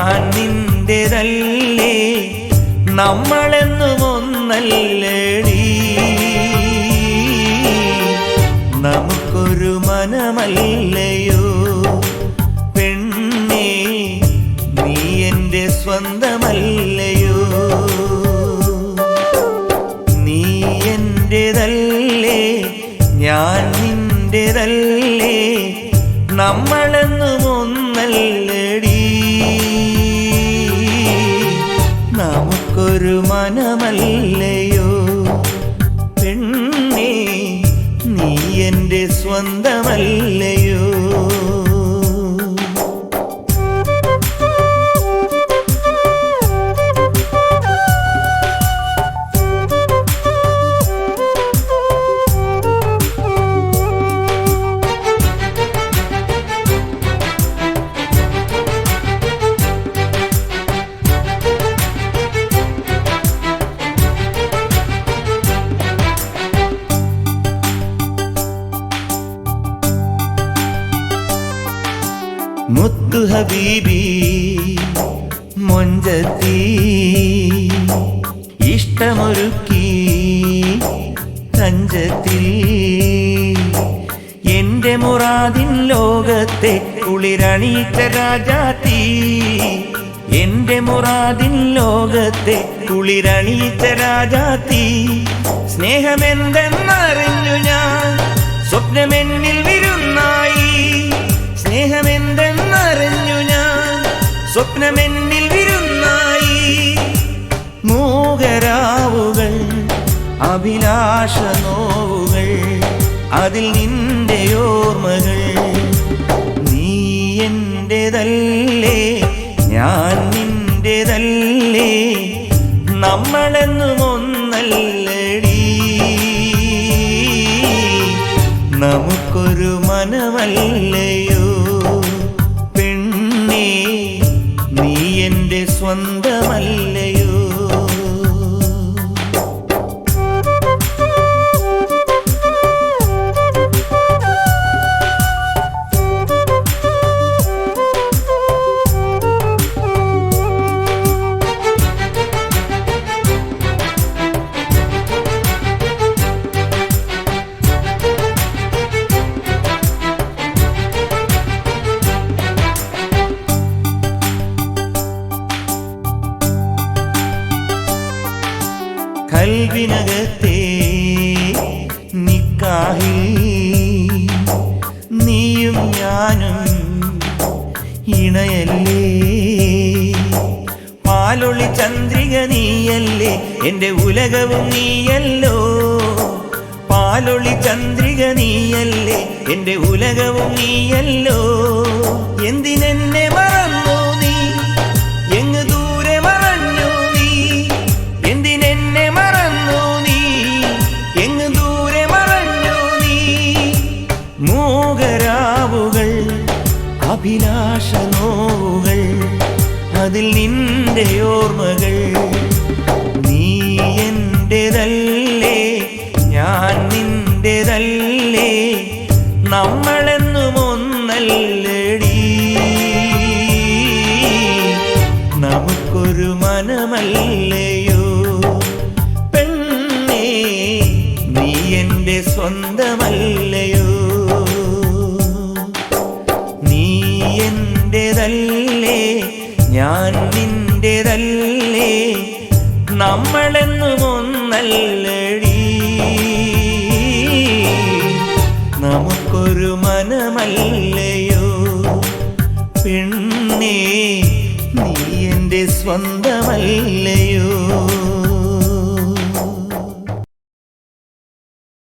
ഞാൻ നിന്റേതല്ലേ? നമ്മളെന്നും നമുക്കൊരു മനമല്ലയോ? പെണ്ണേ നീ എന്റെ സ്വന്തമല്ലയോ? നീ എന്റെതല്ലേ? ഞാൻ നിന്റേതല്ലേ? നമ്മളെന്നുമൊന്നല്ലേടി? നമുക്കൊരു മനമല്ലയോ? പെണ്ണേ നീ എന്റെ സ്വന്തമല്ലയോ മുത്തു ഹബീബി മൊഞ്ചത്തി ഇഷ്ടമൊരുക്കി കഞ്ചത്തിൽ എന്റെ മുറാദിൻ ലോകത്തെ കുളിരണീച്ച രാജാത്തി എന്റെ മുറാദിൻ ലോകത്തെ കുളിരണീച്ച രാജാത്തി സ്നേഹമെന്തെന്നറിഞ്ഞു ഞാൻ സ്വപ്നമെന്നിൽ സ്വപ്നമെന്നിൽ വിരുന്നായി മൂകരാവുകൾ അഭിലാഷ നോവുകൾ അതിൽ നിന്റെ ഓർമ്മകൾ. നീ എന്റെതല്ലേ ഞാൻ നിന്റെതല്ലേ നമ്മളെന്നും ഒന്നല്ലടി നമുക്കൊരു മനമല്ലയോ എന്റെ നിക്കാഹിൽ നീയും ഞാനും ഇണയല്ലേ? പാലൊളി ചന്ദ്രിക നീയല്ലേ? എന്റെ ഉലകവും നീയല്ലോ. പാലൊളി ചന്ദ്രിക നീയല്ലേ? എന്റെ ഉലകവും നീയല്ലോ. എന്തിനെന്നെ മറന്നു അതിൽ നിന്റെ ഓർമ്മകൾ. നീ എന്റെതല്ലേ ഞാൻ നിന്റെതല്ലേ നമ്മളെന്നും ഒന്നല്ലടി. നമുക്കൊരു മനമല്ലയോ? പെണ്ണേ നീ എന്റെ സ്വന്തമല്ലയോ നമ്മളെന്നും ഒന്നല്ലടി നമുക്കൊരു മനമല്ലയോ? പെണ്ണേ നീ എന്റെ സ്വന്തമല്ലയോ?